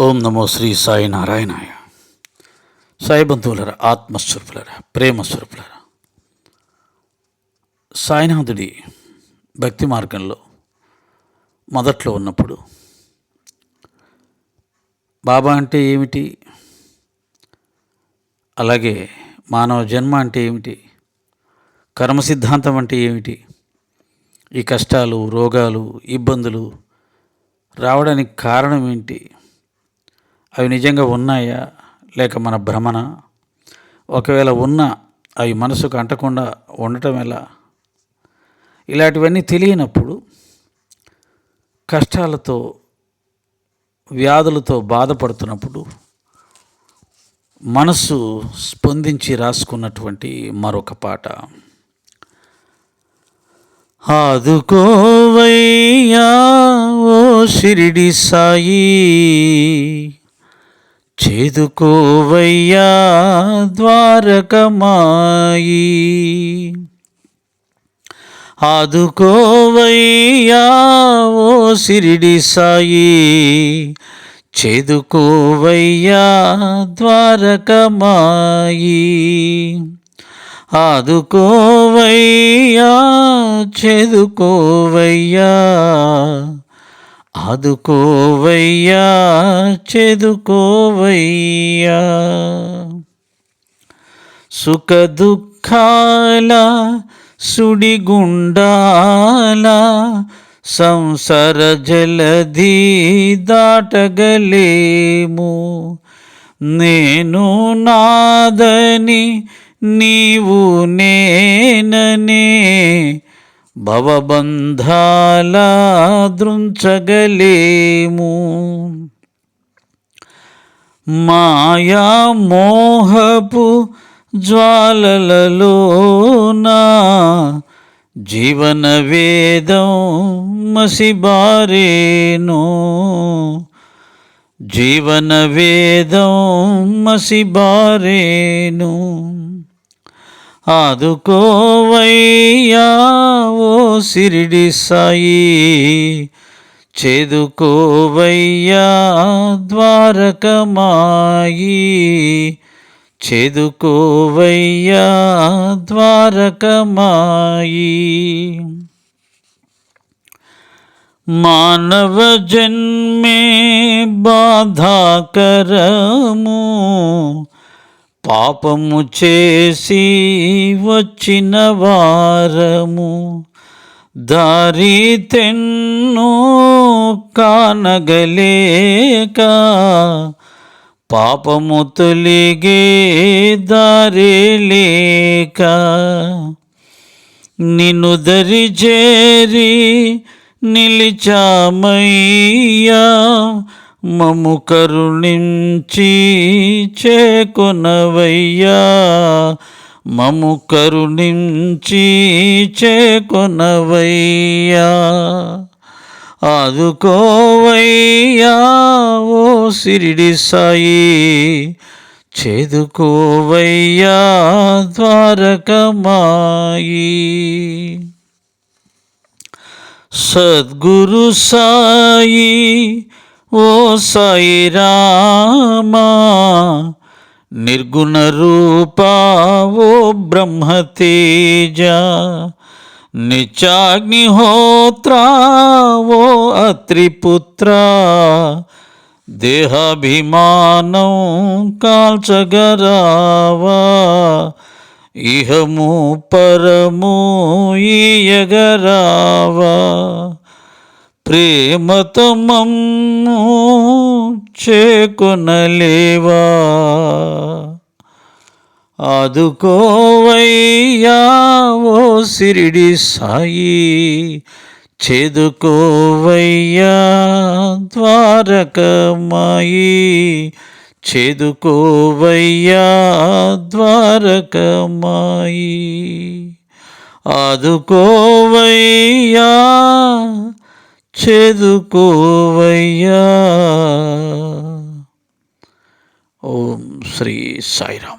ఓం నమో శ్రీ సాయి నారాయణాయ. సాయి బంధువులర ఆత్మస్వరూపులర ప్రేమస్వరూపులర. సాయినాథుడి భక్తి మార్గంలో మొదట్లో ఉన్నప్పుడు బాబా అంటే ఏమిటి? అలాగే మానవ జన్మ అంటే ఏమిటి? కర్మ సిద్ధాంతం అంటే ఏమిటి? ఈ కష్టాలు రోగాలు ఇబ్బందులు రావడానికి కారణం ఏంటి? అవి నిజంగా ఉన్నాయా? లేక మన భ్రమణ ఒకవేళ ఉన్నా అవి మనసుకు అంటకుండా ఉండటం ఎలా? ఇలాంటివన్నీ తెలియనప్పుడు కష్టాలతో వ్యాధులతో బాధపడుతున్నప్పుడు మనసు స్పందించి రాసుకున్నటువంటి మరొక పాట. ఆదుకోవయ్యా ఓ షిరిడి సాయి చేదుకోవయ్యా ద్వారకమాయి. ఆదుకోవయ్యా ఓ సిరిడి సాయి. చేదుకోవయ్యా ద్వారకమాయి. ఆదుకోవయ్యా చేదుకోవయ్యా. ఆదుకోవయ్యా చెదుకోవయ్యా. సుఖ దుఃఖాల సుడిగుండాల సంసార జలధి దాటగలేము. నేను నాదని నీవు నేననే భవబంధాల దృంచగలేము. మాయా మోహపు జ్వాలలలోనా జీవన వేదం మసిబారేను. జీవన వేదం మసిబారేను. ఆదుకోవయ్యా ఓ సిరిడి సాయి. చేదుకోవయ్యా ద్వారకమాయి. చేదుకోవయ్యా ద్వారకమాయి. మానవ జన్మే బాధాకరము. పాపము చేసి వచ్చిన వారము. దారి తెన్నో కానగలేక పాపము తొలిగే దారి నిన్ను దరి చేరి నిలిచామయ్యా మము కరుణించి చేకొనవయ్యా. మము కరుణించి చేకొనవయ్యా. ఆదుకోవయ్యా ఓ సిరిడి సాయి. చేదుకోవయ్యా ద్వారకమాయి. సద్గురు సాయి ఓ సాయి రామా. నిర్గుణ రూపా బ్రహ్మతేజ నిచాగ్నిహోత్రావో అత్రిపుత్ర దేహాభిమానం కాల్చగరావా ఇహము పరము ఈయగరావా. ప్రేమతమము చేకొనలేవా? ఆదుకోవయ్యా ఓ సిరిడి సాయి చేదుకోవయ్యా ద్వారకమాయి చేదుకోవయ్యా ద్వారకమాయి ఆదుకోవయ్యా చేదుకోవయ్యా. ఓం శ్రీ సాయిరామ్.